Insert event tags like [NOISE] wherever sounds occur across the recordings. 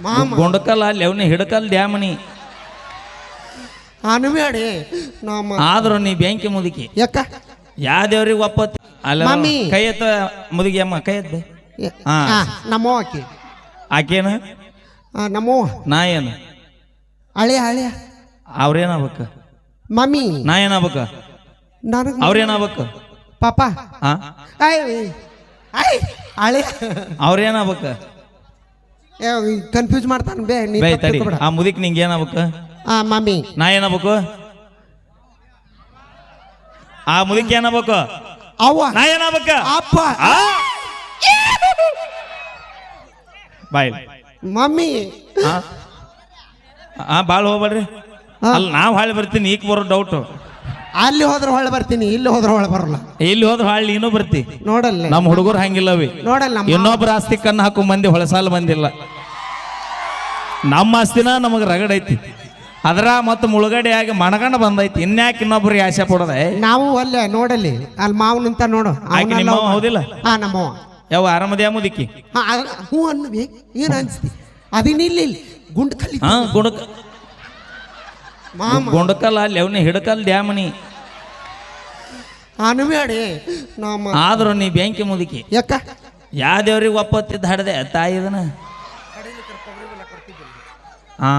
ಮಾಮ. ಗುಂಡಕಲ್ಲ ಅಲ್ಲಿ ಅವನೇ ಹಿಡಕಲ್ ಡ್ಯಾಮನಿ ಅನ್ಬೇಡಿ ನಮ್ಮ ಆದ್ರೂ ನೀ ಬ್ಯಾಂಕಿ ಮುದುಕಿ. ಯಾಕ? ಯಾ ದೇವ್ರಿಗೆ ಒಪ್ಪತ್ತಿ? ಅಲ್ಲ ಮಮ್ಮಿ. ಕೈ ಎತ್ತ ಮುದುಗಿ ಅಮ್ಮ ಕೈ ಎತ್ತ ಹಾ. ಆ, ನಮ್ಮವ್ವ ಆಕಿ. ಆಕೇನ? ಆ, ನಮ್ಮವ್ವ. ನಾ ಏನು? ಹಳೆಯ ಹಳೆಯ ಅವ್ರೇನಾಗ್ಬೇಕ? ಮಮ್ಮಿ. ನಾ ಏನಾಗ್ಬೇಕ? ನನಗೆ ಅವ್ರೇನಾಗ್ಬೇಕ? ಪಾಪ. ಹಾ? ಐ ಐ ಹಳೆಯ ಅವ್ರೇನಾಗ್ಬೇಕ? ಕನ್ಫ್ಯೂಸ್ ಮಾಡ್ತಾನೆ ಬೇ ನೀ ಬೈ ತಪ್ಪು ತಡಿ. ಆ ಮುದಿಕ್ ನಿಂಗೆ ಏನಾಗ್ಬೇಕು? ಆ ಮಮ್ಮಿ. ನಾ ಏನಾಗ್ಬೇಕು? ಆ ಮುದಿಕ್ ಏನಾಗ್ಬೇಕು? ಅವ್ವ. ನಾ ಏನಾಗ್ಬೇಕು? ಅಪ್ಪ. ಆ? Bye mummy. ಹಾಂ ಆ ಭಾಳ ಹೋಗ್ಬೇಡ್ರಿ. ಹಾ. ಅಲ್ಲಿ ನಾವು ಹಾಳಿ ಬರ್ತೀನಿ ಈಗ ಬರೋ ಡೌಟ್ ಅಲ್ಲಿ ಹೋದ್ರೆ ಹೊಳೆ ಬರ್ತೀನಿ ಇಲ್ಲಿ ಹೋದ್ರೆ ಹೊಳೆ ಬರಲ್ಲ. ಇಲ್ಲಿ ಹೋದ್ರೆ ಹೊಳ್ಳಿ ನೀನು ಬರ್ತಿ. ನೋಡಲ್ಲ. ನಮ್ಮ ಹುಡುಗರು ಹಂಗಿಲ್ಲವಿ ನೋಡಲ್ಲ ಇನ್ನೊಬ್ಬರ ಆಸ್ತಿ ಕಣ್ಣು ಹಾಕೋ ಮಂದಿ ಹೊಳಸಾಲ ಬಂದಿಲ್ಲ. ನಮ್ಮ ಆಸ್ತಿನ ನಮಗೆ ರಗಡೈತಿ ಅದರ ಮತ್ತು ಮುಳುಗಡೆ ಆಗಿ ಮಣಗಂಡ ಬಂದೈತಿ. ಇನ್ಯಾಕೆ ಇನ್ನೊಬ್ರಿಗೆ ಆಸೆ ಪಡೋದೆ? ನಾವು ಅಲ್ಲೇ ನೋಡಲ್ಲಿ. ಅಲ್ಲಿ ಮಾವನಂತ ನೋಡು. ಆಕೆ ಹೌದಿಲ್ಲ? ಹಾ ನಮ್ಮ ಯಾವ ಆರಾಮದ್ಯಾ ಮುದುಕಿ ಹಾ, ಹ್ಞೂ ಅನ್ನಬೇ ಏನು ಅನ್ಸ್ತಿ? ಇಲ್ಲಿ ಗುಂಡ್ ಕಲಿ ಹಾ ಗುಣಕ ಗುಂಡಕಲ್ಲ ಅಲ್ಲಿ ಅವನಿ ಹಿಡಕಲ್ ಡ್ಯಾಮನಿ. ಅನ್ಬೇಡಿ ನಮ್ಮ ಆದ್ರೂ ನೀ ಬೆಂಕಿ ಮುದುಕಿ. ಯಾಕ? ಯಾ ದೇವ್ರಿಗೆ ಒಪ್ಪತ್ತಿದ್ದ ಹಡ್ದೆ ತಾಯಿ ಇದನ್ನ? ಹಾ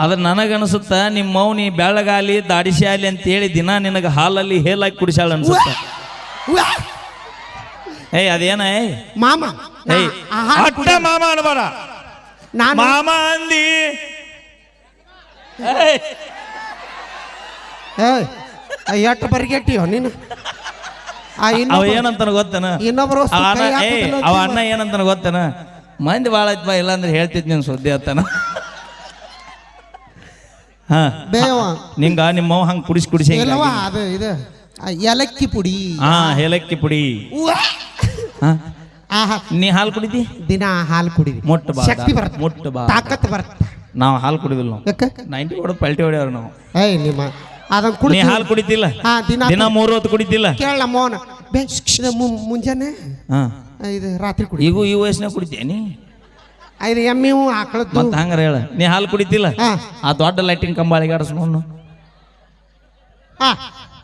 ಅದ್ರ ನನಗನ್ಸುತ್ತ ನಿಮ್ಮ ಮೌನಿ ಬೆಳಗಾಲಿ ದಾಡಿಸಿ ಅಂತ ಹೇಳಿ ದಿನ ನಿನಗೆ ಹಾಲಲ್ಲಿ ಹೇಲಾಗಿ ಕುಡಿಸಾಳ ಅನ್ಸುತ್ತ! ಏಯ್ ಅದೇನ ಏಯ್? ಮಾಮ ಏಯ್ ಅಟ್ಟ ಮಾಮ ಅನ್ಬಾರ ಮಾಮ ಅಂದಿ ಏಯ್, ಬರಿಗೆಟ್ಟಿಯೋ ನೀನು? ಆ ಅವ ಏನಂತಾನ ಗೊತ್ತೇನ? ಇನ್ನೊಬ್ರು ಅವ ಅಣ್ಣ ಏನಂತಾನ ಗೊತ್ತನ? ಮಂದಿ ಭಾಳ ಐತ್ ಬಾ ಇಲ್ಲಾಂದ್ರೆ ಹೇಳ್ತಿದ್ ನೀನು ಸುದ್ದಿ ಅತ್ತಾನ ಹಾ. ನಿಂಗ ನಿಮ್ಮ ಹಂಗ ಕುಡಿಸಿ ಕುಡಿಸಿ ಅದು ಇದು ಏಲಕ್ಕಿ ಪುಡಿ. ಹಾ ಏಲಕ್ಕಿ ಪುಡಿ. ನೀ ಹಾಲು ಕುಡಿದಿ? ದಿನ ಹಾಲು ಕುಡಿದಿ ಮೊಟ್ಟ ಬಾ ಶಕ್ತಿ ಬರುತ್ತೆ ಮೊಟ್ಟ ಬಾ ತಾಕತ್ ಬರುತ್ತೆ ನಾವು ಹಾಲು ಕುಡಿದಿಲ್ಲ ನಾವು. ಯಾಕ? ನೈಂಟಿ ಹೊಡೆದು ಪಲ್ಟಿ ಹೊಡೆಯವ್ರು ನಾವು. ಏಯ್ ನಿಮ್ಮ ಅದನ್ನ ನೀ ಕುಡಿ ಹಾಲು ಕುಡಿತಿಲ್ಲ? ಹಾ ದಿನ ದಿನ ಮೂರು ಹೊತ್ತು ಕುಡಿತಿಲ್ಲ? ಕೇಳ ಮೋನ ಬೇ ಮು- ಮುಂಜಾನೆ ಹಾ. ಆ, ಇದು ರಾತ್ರಿ ಕುಡಿ ಈಗೂ ಈ ವಯಸ್ಸಿನಾಗ ಕುಡಿತೀಯ ನೀ? ಎಮ್ಮಿ ಆಕಳದ್ದು ಮತ್ತೆ ಹಂಗಾರ ಹೇಳ. ನೀ ಹಾಲು ಕುಡಿತಿಲ್ಲ? ಹಾ. ಆ ದೊಡ್ಡ ಲೈಟಿಂಗ್ ಕಂಬ ಅಳಿಗಾಡಿಸ್ಕೊಂಡು ಹಾ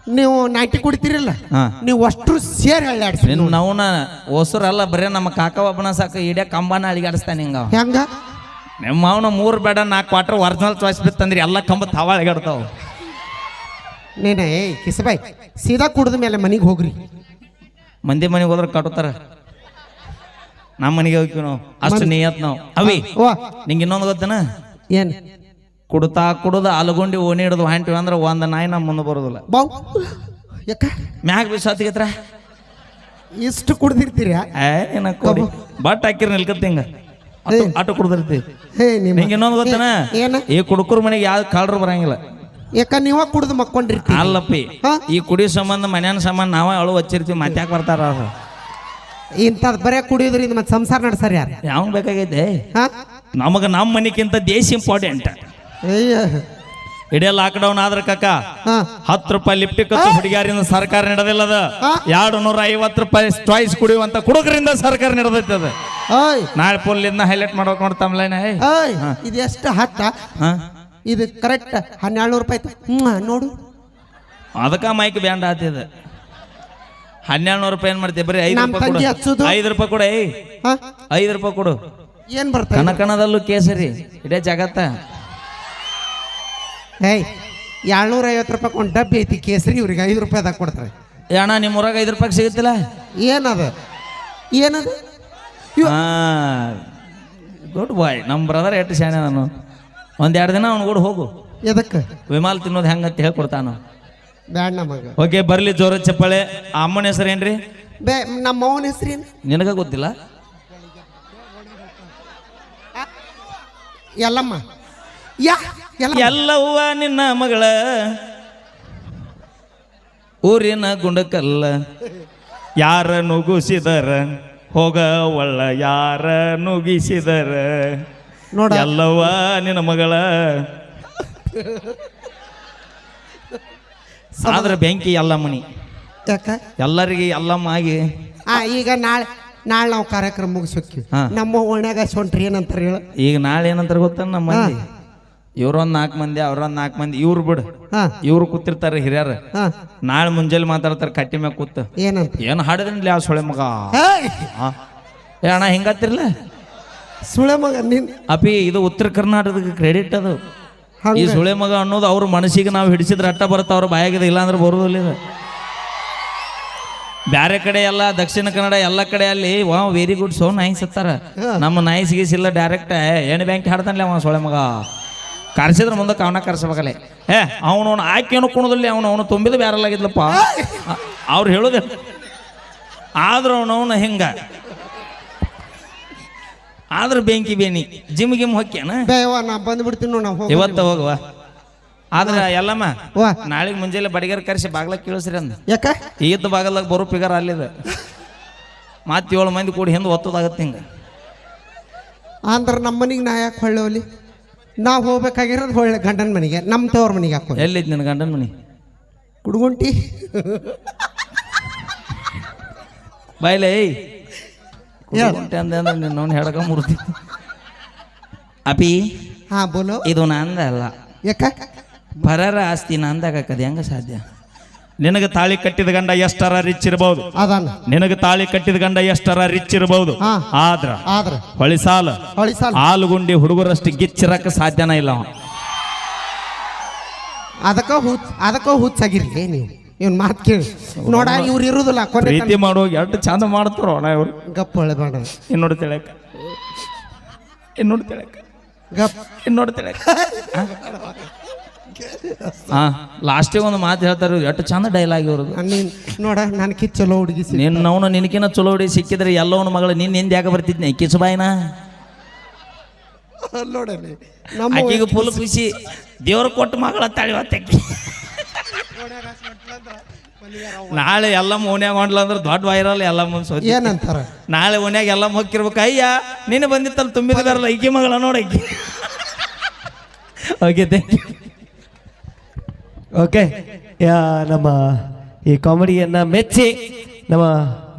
ನೀವು ನೈಟಿ ಕುಡಿತೀರಲ್ಲ? ಹಾ. ನೀವು ಅಷ್ಟು ಸೇರ್ ಹಳ್ಳಿ ನಾವು ನವನ ಹೊಸರಲ್ಲ ಬರೇ ನಮ್ಮ ಕಾಕ ಒಬ್ಬನ ಸಾಕು ಇಡೇ ಕಂಬನ ಅಳಿಗಾಡಿಸ್ತಾನೆ ಹಿಂಗ ಅವ. ಹೆಂಗ? ನಿಮ್ಮ ಅವನ ಮೂರು ಬೇಡ ನಾಲ್ಕು ಕ್ವಾರ್ಟರ್ ಒರಿಜಿನಲ್ ಚಾಯ್ಸ್ ಬಿತ್ತಂದ್ರೆ ಎಲ್ಲ ಕಂಬ ತಾವ ನೀನೇ ಕಿಸಬಾಯ್ ಸೀದಾ ಕುಡಿದ ಮೇಲೆ ಮನೆಗೆ ಹೋಗ್ರಿ. ಮಂದಿ ಮನೆಗೆ ಹೋದ್ರೆ ಕಟ್ಟುತ್ತಾರ? ನಮ್ಮ ಮನೆಗೆ ಹೋಗ್ತೀವಿ ನಾವು. ಅಷ್ಟು ನಿಯತ್ ನಾವು. ಅವಿ ಓ ನಿಂಗೆ ಇನ್ನೊಂದು ಗೊತ್ತನ? ಏನು? ಕುಡ್ತಾ ಕುಡ್ದು ಅಲಗುಂಡಿ ಓಣಿ ಹಿಡಿದು ಹೊಂಟಿವಿ ಅಂದ್ರೆ ಒಂದು ನಾಯಿ ನಮ್ಮ ಮುಂದೆ ಬರೋದಿಲ್ಲ. ಬಾವ್ ಯಾಕ? ಮ್ಯಾಗ ಬಿಸಾತಿಗೆತ್ರ ಇಷ್ಟು ಕುಡ್ದಿರ್ತೀರಿ ಏನ ಬಟ್ ಹಾಕಿರ್ ನಿಲ್ಕತ್ತಿ ಹಿಂಗ. ಅಟ್ಟು ಕುಡ್ದಿರ್ತಿ. ಹೇ ನಿಮ್ಮ ನಿಂಗೆ ಇನ್ನೊಂದು ಗೊತ್ತನ? ಏನ? ಈ ಕುಡುಕರ ಮನೆಗೆ ಯಾವ ಕಾಳ್ರು ಬರಂಗಿಲ್ಲ. ಯಾಕ ನೀವ ಕುಡ್ದು ಮಕ್ಕೊಂಡಿರ್ತೀರಿ? ಅಲ್ಲಪ್ಪ ಹಾ? ಈ ಕುಡಿ ಸಂಬಂಧ ಮನ್ಯಾನ ಸಂಬಂಧ ನಾವ ಅಳು ಹಚ್ಚಿರ್ತೀವಿ ಮತ್ತೆ ಯಾಕೆ ಬರ್ತಾರ ಅವ್ರು ಇಂಥದ್ ಬರೇ ಕುಡಿಯೋದ್ರಿಂದ ಮತ್ತೆ ಸಂಸಾರ ನಡ್ಸಾರ ಯಾರು? ಯಾವ ಬೇಕಾಗೈತೆ? ನಮಗ ನಮಗೆ ನಮ್ಮ ಮನೆಗಿಂತ ದೇಶ ಇಂಪಾರ್ಟೆಂಟ್ ಅಯ್ಯ. ಲಾಕ್ ಲಾಕ್ಡೌನ್ ಆದ್ರ ಕಕ್ಕ ಹಾ. ಹತ್ತು ರೂಪಾಯಿ ಲಿಪ್ಟಿಕ್ ಕತ್ತು ಹುಡುಗಿಯರಿಂದ ಸರ್ಕಾರ ನಡೆದಿಲ್ಲದ? ಹಾ? ಎರಡು ನೂರ ಐವತ್ತು ರೂಪಾಯಿ ಚಾಯ್ಸ್ ಕುಡಿಯುವಂತ ಕುಡುಕರಿಂದ ಸರ್ಕಾರ ನಡೆದೈತೆ ಅದು ಓಯ್. ನಾಳೆ ಇದನ್ನ ಹೈಲೈಟ್ ಮಾಡ್ಬೇಕು ನೋಡ್ತಮ್ಲೈನ ಓಯ್ ಇದು ಎಷ್ಟು ಹತ್ತ? ಇದು ಕರೆಕ್ಟ್ ಹನ್ನೆರಡು ನೂರು ರೂಪಾಯಿ ಆಯ್ತು. ನೋಡು. ಅದಕ್ಕ ಮೈಕ್ ಬ್ಯಾಂಡ್ ಆತಿದ ಹನ್ನೆರಡು ನೂರು ರೂಪಾಯಿ ಏನ್ ಮಾಡ್ತೀವಿ ಬರೀ ಐದು ರೂಪಾಯಿ ತಂಗಿ ಕೊಡು? ಐದು ರೂಪಾಯಿ ಕೊಡು ಏಯ್. ಹಾ. ಐದು ರೂಪಾಯಿ ಕೊಡು. ಏನ್ ಬರ್ತಾ ಕನಕನದಲ್ಲೂ ಕೇಸರಿ. ಇಡೇ ಜಗತ್ತ. ಏಯ್ ಏಳ್ನೂರ ಐವತ್ತು ರೂಪಾಯಿ ಒಂದು ಡಬ್ಬಿ ಐತಿ ಕೇಸರಿ ಇವ್ರಿಗೆ ಐದು ರೂಪಾಯಿದಾಗ ಕೊಡ್ತಾರೆ. ಏ ಅಣ್ಣ ನಿಮ್ಮ ಊರಾಗ ಐದು ರೂಪಾಯಿ ಸಿಗುತ್ತಿಲ್ಲ? ಏನದ? ಏನದು? ಗುಡ್ ಬಾಯ್ ನಮ್ಮ ಬ್ರದರ್ ಎಷ್ಟು ಶಾಣೆ ನಾನು ಒಂದೆರಡು ದಿನ ಅವ್ನು ಕೂಡ ಹೋಗು. ಎದಕ್ಕೆ? ವಿಮಾಲ್ ತಿನ್ನೋದು ಹೆಂಗಂತ ಹೇಳ್ಕೊಡ್ತಾನು. ಬ್ಯಾಡ ನಮಗ ಓಕೆ ಬರ್ಲಿ ಜೋರ ಚಪ್ಪಾಳೆ. ಆ ಅಮ್ಮನ ಹೆಸರು ಏನ್ರಿ? ಬೇ ನಮ್ಮ ಮೌನ ಏನು? ನಿನಗ ಗೊತ್ತಿಲ್ಲ? ಎಲ್ಲಮ್ಮ ಯಾ ಎಲ್ಲ ಎಲ್ಲವ್ವ ನಿನ್ನ ಮಗಳ. ಊರಿನ ಗುಂಡಕಲ್ಲ. ಯಾರ ನುಗ್ಗಿಸಿದರ ಹೋಗ ಒಳ್ಳ ಯಾರ ನುಗ್ಗಿಸಿದರ ನೋಡ. ಎಲ್ಲವ ನಿನ್ನ ಮಗಳ. ಆದ್ರೆ ಬೆಂಕಿ ಎಲ್ಲಮ್ಮನಿ ಯಾಕ? ಎಲ್ಲರಿಗೆ ಎಲ್ಲಮ್ಮ ಆಗಿ. ಆ ಈಗ ನಾಳೆ ನಾಳೆ ನಾವು ಕಾರ್ಯಕ್ರಮ ಮುಗಿಸೋಕ್ಕಿವಿ ಹಾ. ನಮ್ಮ ಓಣ್ಯಾಗ ಸೊಂಟ್ರಿ ಏನಂತಾರೆ ಹೇಳ. ಈಗ ನಾಳೆ ಏನಂತಾರೆ ಗೊತ್ತ ನಮ್ಮ ಮಂದಿ ಇವ್ರೊಂದ್ ನಾಲ್ಕು ಮಂದಿ ಅವ್ರೊಂದ್ ನಾಲ್ಕು ಮಂದಿ ಇವ್ರು ಬಿಡು. ಹಾ. ಇವ್ರು ಕೂತಿರ್ತಾರ ಹಿರಿಯರ್. ಹಾ. ನಾಳೆ ಮುಂಜಾನೆ ಮಾತಾಡ್ತಾರೆ ಕಟ್ಟಿ ಮ್ಯಾಗ ಕೂತ್. ಏನಂತ? ಏನು ಯಾವ ಆ ಸೊಳೆ ಮಗ? ಏಯ್! ಆ. ಏ ಅಣ್ಣ ಹಿಂಗತ್ತಿರ್ಲ ಸುಳೆ ಮಗ ನಿನ್ ಅಪಿ ಇದು ಉತ್ತರ ಕರ್ನಾಟಕದ ಕ್ರೆಡಿಟ್ ಅದು. ಈ ಹಂಗ ಸುಳೆ ಮಗ ಅನ್ನೋದು ಅವ್ರ ಮನಸ್ಸಿಗೆ ನಾವು ಹಿಡಿಸಿದ್ರೆ ಅಟ್ಟ ಬರುತ್ತೆ ಅವ್ರ ಬಾಯಾಗಿದೆ ಇಲ್ಲ ಬರುವುದಿಲ್ಲ ಇದು. ಬ್ಯಾರೆ ಕಡೆ ಎಲ್ಲ ದಕ್ಷಿಣ ಕನ್ನಡ ಎಲ್ಲ ಕಡೆ ಅಲ್ಲಿ ವಾ ವೆರಿ ಗುಡ್ ಸೋ ನೈಸ್ ಸತ್ತಾರ. ನಮ್ಮ ಗೀಸ್ ಇಲ್ಲ ಡೈರೆಕ್ಟ್ ಏನು ಬ್ಯಾಂಕ್ ಹಾಡ್ತಾನಲ್ಲ ಅವ ಸೊಳೆ ಮಗ? ಕರ್ಸಿದ್ರೆ ಮುಂದಕ್ಕೆ ಅವನ ಕರ್ಸಬೇಕಲ್ಲ. ಏ ಅವನು ಅವನು ಆಕೆ ಏನು ಕುಣದಲ್ಲಿ ಅವನು ಅವನು ತುಂಬಿದ ಬ್ಯಾರಲ್ಲಾಗಿದ್ಲಪ್ಪ. ಅವ್ರು ಹೇಳೋದೇ ಆದ್ರೂ ಅವನವನ ಹೆಂಗ. ಆದ್ರೆ ಬೆಂಕಿ ಬೇನಿ ಜಿಮ್ ಗಿಮ್ ಹೊಕ್ಕೇನ ಬೇವ ನಾ ಬಂದ್ಬಿಡ್ತೀನಿ ನೋಡ್ ನಾವು ಇವತ್ತ ಹೋಗುವ. ಆದ್ರೆ ಎಲ್ಲಮ್ಮ ನಾಳೆಗೆ ಮುಂಜಾನೆ ಬಡಿಗರ್ ಕರೆಸಿ ಬಾಗ್ಲಕ್ಕೆ ಕೇಳಿಸ್ರಿ ಅಂದ. ಯಾಕ? ಈದ್ ಬಾಗಲಾಗ ಬರೋ ಪಿಗರ್ ಅಲ್ಲಿದ ಮತ್ತೆ ಏಳು ಮಂದಿ ಕೂಡಿ ಹಿಂದೆ ಒತ್ತದಾಗತ್ತೆ ಹಿಂಗ. ಅಂದ್ರೆ ನಮ್ಮ ಮನೆಗೆ ನಾ ಯಾಕೆ ಹೊಳ್ಳೋಲಿ? ನಾವು ಹೋಗ್ಬೇಕಾಗಿರೋದು ಒಳ್ಳೆ ಗಂಡನ ಮನೆಗೆ ನಮ್ಮ ತವ್ರ ಮನೆಗೆ ಹಾಕೋ ಎಲ್ಲಿದ್ ನನ್ನ ಗಂಡನ ಮನೆ? ಕುಡ್ಗುಂಟಿ. ಬಾಯ್ಲೆ ಅಂದೆ ಅಂದ್ರೆ ನಿನ್ನವನ್ನ ಹೆಡಕ ಮುರ್ತಿ ಅಪಿ ಹಾ ಬೋಲೋ. ಇದು ನಂದ ಅಲ್ಲ. ಯಾಕ? ಪರರ ಆಸ್ತಿ ನಂದಾಗಕ್ಕದು ಹೆಂಗ ಸಾಧ್ಯ? ನಿನಗೆ ತಾಳಿ ಕಟ್ಟಿದ ಗಂಡ ಎಷ್ಟರ ರಿಚ್ ಇರಬಹುದು ಅದಾನ ನಿನಗೆ ತಾಳಿ ಕಟ್ಟಿದ ಗಂಡ ಎಷ್ಟರ ರಿಚ್ ಇರಬಹುದು ಹಾ. ಆದ್ರ ಆದ್ರ. ಹೊಳಿ ಸಾಲ ಹೊಳಿ ಸಾಲ ಆಲುಗುಂಡಿ ಹುಡುಗರಷ್ಟು ಗಿಚ್ಚಿರಕ್ಕೆ ಸಾಧ್ಯನ ಇಲ್ಲ ಅವ. ಅದಕ್ಕ ಹುಚ್ ಅದಕ್ಕ ಹುಚ್ಚಾಗಿರ್ಲಿ ನೀವು ಇವ್ನ ಮಾತು ಕೇಳಿ. ನೋಡ ಇವ್ರು ಇರುದಿಲ್ಲ ಕೊನೆ ಪ್ರೀತಿ ಮಾಡುವಾಗ ಎಷ್ಟು ಚಂದ ಮಾಡ್ತಾರೋ ಅಣ್ಣ ಇವ್ರು. ಗಪ್ಪ ಹೊಳಬೇಡ ಇನ್ನೋಡು ತಿಳಕ. ಇನ್ನು ತಿಳಕ. ಗಪ್ ಇನ್ನು ತಿಳಕ. [LAUGHS] ಹಾ ಲಾಸ್ಟಿಗೆ ಒಂದು ಮಾತು ಹೇಳ್ತಾರೆ ಎಷ್ಟು ಚಂದ ಡೈಲಾಗ್ ಇವ್ರದ್ದು. ನೀನ್ ನೋಡ ನಾನು ಚಲೋ ಹುಡುಗಿ ನಿನ್ನ ನಿನ್ನವನು ನಿನಕಿನ ಚಲೋ ಹುಡುಗಿ ಸಿಕ್ಕಿದ್ರೆ ಎಲ್ಲವನು ಮಗಳು ನಿನ್ನ ಹಿಂದೆ ಯಾಕೆ ಬರ್ತಿದ್ನೆ? ಕಿಸುಬಾಯಿನ ನೋಡಲಿ ನಮ್ಮ ಆಕಿಗೆ ಫುಲ್ ಖುಷಿ. ದೇವ್ರ ಕೊಟ್ಟ ಮಗಳ ತಳಿವತ್ತಕ್ಕಿ ನಾಳೆ ಎಲ್ಲ ಓನ್ಯಾಗ ಹೊಂಡ್ಲ ಅಂದ್ರೆ ದೊಡ್ಡ ವೈರಲ್ ಎಲ್ಲ ಮುಂದೆ ಸೋತಿ. ಏನಂತಾರ? ನಾಳೆ ಓನ್ಯಾಗ ಎಲ್ಲ ಮೊಕ್ಕಿರ್ಬೇಕು ಅಯ್ಯ ನೀನು ಬಂದಿತ್ತಲ್ಲ ತುಂಬಿದ ಐಕಿ ಈಕಿ ಮಗಳ ನೋಡಕ್ಕಿ ಓಕೆ ಥ್ಯಾಂಕ್ ಯು ಓಕೆ ಯಾ ನಮ್ಮ ಈ ಕಾಮಿಡಿಯನ್ನ ಮೆಚ್ಚಿ ನಮ್ಮ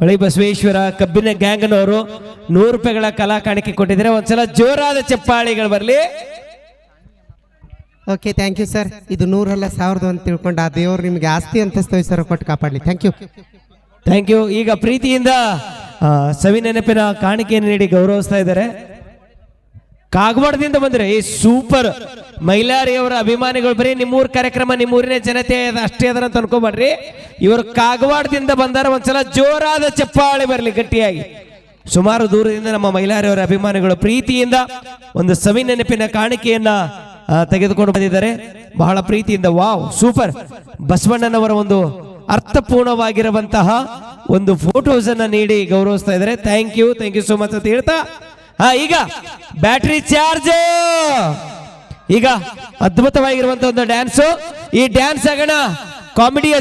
ಹೊಳಿ ಬಸವೇಶ್ವರ ಕಬ್ಬಿನ ಗ್ಯಾಂಗ್ನವರು ನೂರು ರೂಪಾಯಿಗಳ ಕಲಾ ಕಾಣಿಕೆ ಕೊಟ್ಟಿದ್ದಾರೆ. ಒಂದ್ಸಲ ಜೋರಾದ ಚಪ್ಪಾಳಿಗಳು ಬರಲಿ. ಓಕೆ ಥ್ಯಾಂಕ್ ಯು ಸರ್ ಇದು ನೂರಲ್ಲ ಸಾವಿರದ ಅಂತ ತಿಳ್ಕೊಂಡು ಆ ದೇವ್ರು ನಿಮಗೆ ಆಸ್ತಿ ಅಂತಸ್ತು ಸರ್ ಕೊಟ್ಟು ಕಾಪಾಡಲಿ. ಥ್ಯಾಂಕ್ ಯು ಥ್ಯಾಂಕ್ ಯು ಈಗ ಪ್ರೀತಿಯಿಂದ ಸವಿ ನೆನಪಿನ ಕಾಣಿಕೆಯನ್ನು ನೀಡಿ ಗೌರವಿಸ್ತಾ ಇದ್ದಾರೆ. ಕಾಗವಾಡದಿಂದ ಬಂದರೆ ಈ ಸೂಪರ್ ಮೈಲಾರಿಯವರ ಅಭಿಮಾನಿಗಳು ಬರೀ ನಿಮ್ಮೂರ್ ಕಾರ್ಯಕ್ರಮ, ನಿಮ್ಮೂರಿನ ಜನತೆ ಅಷ್ಟೇ ಅದರ ಅಂತ ಅನ್ಕೋಬೇಡ್ರಿ ಇವರು ಕಾಗವಾಡದಿಂದ ಬಂದಾರ, ಒಂದ್ಸಲ ಜೋರಾದ ಚಪ್ಪಾಳೆ ಬರಲಿ ಗಟ್ಟಿಯಾಗಿ. ಸುಮಾರು ದೂರದಿಂದ ನಮ್ಮ ಮೈಲಾರಿಯವರ ಅಭಿಮಾನಿಗಳು ಪ್ರೀತಿಯಿಂದ ಒಂದು ಸವಿ ನೆನಪಿನ ಕಾಣಿಕೆಯನ್ನ ತೆಗೆದುಕೊಂಡು ಬಂದಿದ್ದಾರೆ. ಬಹಳ ಪ್ರೀತಿಯಿಂದ, ವಾವ್, ಸೂಪರ್. ಬಸವಣ್ಣನವರ ಒಂದು ಅರ್ಥಪೂರ್ಣವಾಗಿರುವಂತಹ ಒಂದು ಫೋಟೋಸ್ ಅನ್ನ ನೀಡಿ ಗೌರವಿಸ್ತಾ ಇದ್ದಾರೆ. Thank you thank you so much ಅಂತ ಹೇಳ್ತಾ ಹಾ ಈಗ ಬ್ಯಾಟ್ರಿ ಚಾರ್ಜ್! ಈಗ ಅದ್ಭುತವಾಗಿರುವಂತಹ ಒಂದು ಡ್ಯಾನ್ಸ್ ಈ ಡ್ಯಾನ್ಸ್ ಆಗಣ ಕಾಮಿಡಿಯ